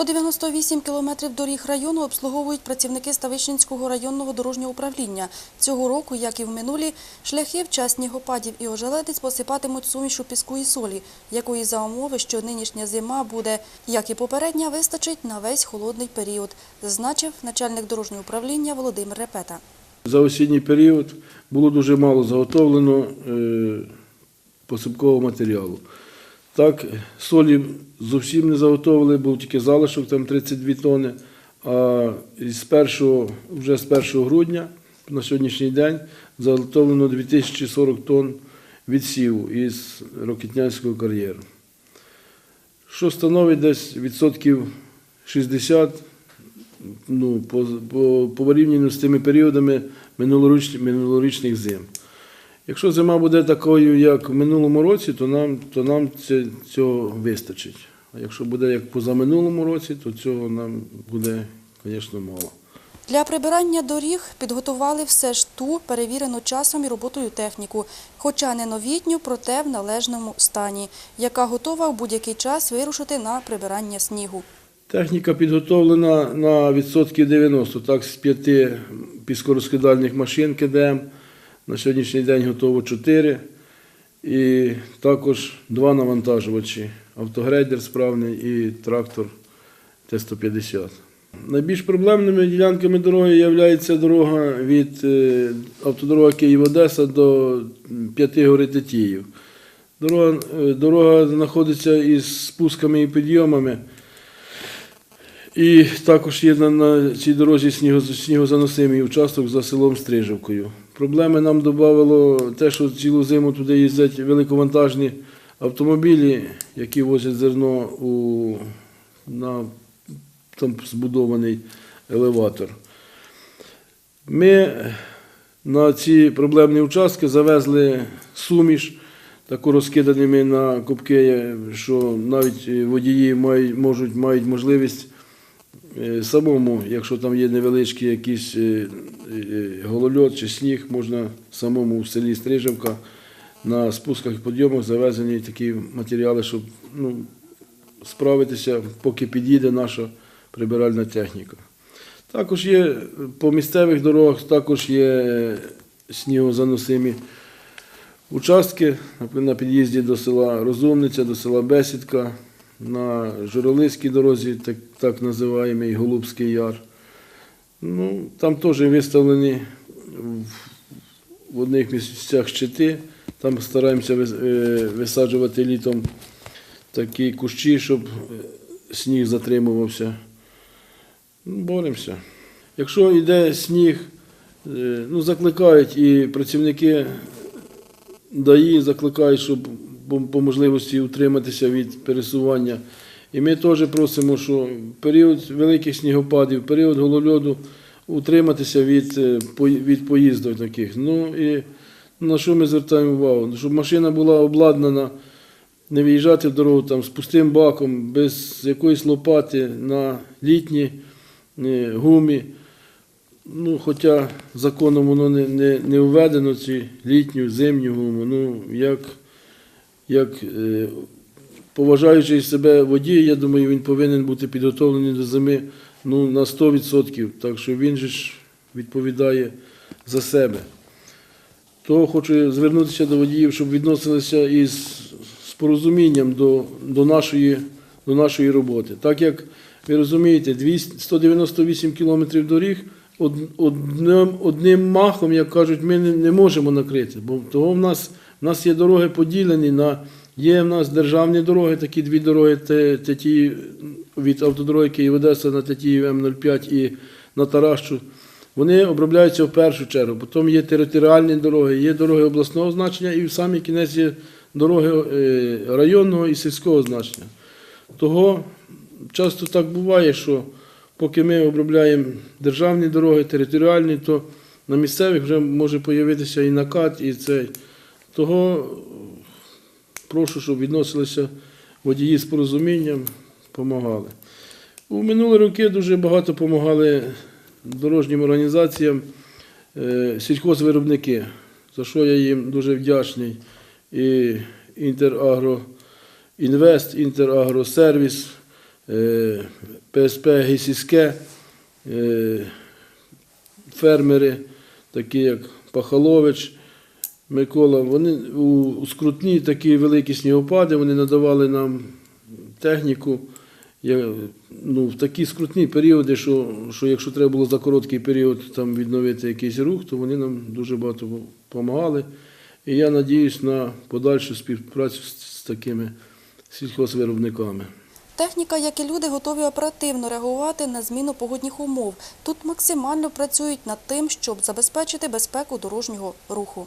198 кілометрів доріг району обслуговують працівники Ставищенського районного дорожнього управління. Цього року, як і в минулі, шляхи в час снігопадів і ожеледиць посипатимуть сумішу піску і солі, якої за умови, що нинішня зима буде, як і попередня, вистачить на весь холодний період, зазначив начальник дорожнього управління Володимир Репета. За осінній період було дуже мало заготовлено е, посипкового матеріалу. Так, солі зовсім не заготовили, був тільки залишок, там 32 тони. А з 1, вже з 1 грудня на сьогоднішній день заготовлено 2040 тонн відсіву із Рокітнянського кар'єру. Що становить десь відсотків 60 ну, по, по, по порівнянню з тими періодами минулоріч, минулорічних зим. Якщо зима буде такою, як в минулому році, то нам, то нам це, цього вистачить. А якщо буде як позаминулому році, то цього нам буде, звісно, мало. Для прибирання доріг підготували все ж ту перевірену часом і роботою техніку, хоча не новітню, проте в належному стані, яка готова в будь-який час вирушити на прибирання снігу. Техніка підготовлена на відсотки 90, так, з п'яти піскорозкидальних машин КДМ. На сьогоднішній день готово чотири. І також два навантажувачі автогрейдер справний і трактор Т-150. Найбільш проблемними ділянками дороги є дорога від е, автодорога Київ-Одеса до П'яти гори Тетіїв. Дорога, е, дорога знаходиться із спусками і підйомами. І також є на, на цій дорозі сніго- снігозаносимий участок за селом Стрижівкою. Проблеми нам додавало те, що цілу зиму туди їздять великовантажні автомобілі, які возять зерно у, на там збудований елеватор. Ми на ці проблемні участки завезли суміш, таку розкиданими на кубки, що навіть водії мають, можуть, мають можливість самому, якщо там є невеличкий якийсь е, е, голольот чи сніг, можна самому в селі Стрижевка на спусках і підйомах завезені такі матеріали, щоб ну, справитися, поки під'їде наша прибиральна техніка. Також є по місцевих дорогах, також є снігозаносимі участки на під'їзді до села Розумниця, до села Бесідка, на Журолиській дорозі, так, так називаємий Голубський Яр. Ну, там теж виставлені в- в одних місцях щити. Там стараємося е, висаджувати літом такі кущі, щоб е, сніг затримувався. Ну, Боремося. Якщо йде сніг, е, ну, закликають і працівники ДАІ закликають, щоб по, можливості утриматися від пересування. І ми теж просимо, що в період великих снігопадів, в період голольоду утриматися від, е, від поїздок таких. Ну і на що ми звертаємо увагу? Щоб машина була обладнана, не виїжджати в дорогу там, з пустим баком, без якоїсь лопати на літні е, гумі. Ну, хоча законом воно не, не, не введено, ці літню, зимню гуму. Ну, як, як е, поважаючи себе водій, я думаю, він повинен бути підготовлений до зими ну, на 100%. Так що він же ж відповідає за себе. То хочу звернутися до водіїв, щоб відносилися із з порозумінням до, до, нашої, до нашої роботи. Так як ви розумієте, 200, 198 кілометрів доріг одним, одним махом, як кажуть, ми не, не можемо накрити. Бо того в нас, в нас є дороги поділені на є в нас державні дороги, такі дві дороги, те, те ті, від автодороги Київ-Одеса на Тетіїв М05 і на Таращу. Вони обробляються в першу чергу. Потім є територіальні дороги, є дороги обласного значення і в самий кінець є дороги е, районного і сільського значення. Того часто так буває, що поки ми обробляємо державні дороги, територіальні, то на місцевих вже може з'явитися і накат, і цей. Того прошу, щоб відносилися водії з порозумінням, допомагали. У минулі роки дуже багато допомагали дорожнім організаціям е, сільхозвиробники, за що я їм дуже вдячний. І Інтерагроінвест, Інтерагросервіс, е, ПСП Гісіське, е, фермери, такі як Пахалович, Микола, вони у, скрутні такі великі снігопади, вони надавали нам техніку. Я, ну, в такі скрутні періоди, що, що якщо треба було за короткий період там, відновити якийсь рух, то вони нам дуже багато допомагали. І я надіюсь на подальшу співпрацю з такими сільхозвиробниками. Техніка, як і люди, готові оперативно реагувати на зміну погодних умов. Тут максимально працюють над тим, щоб забезпечити безпеку дорожнього руху.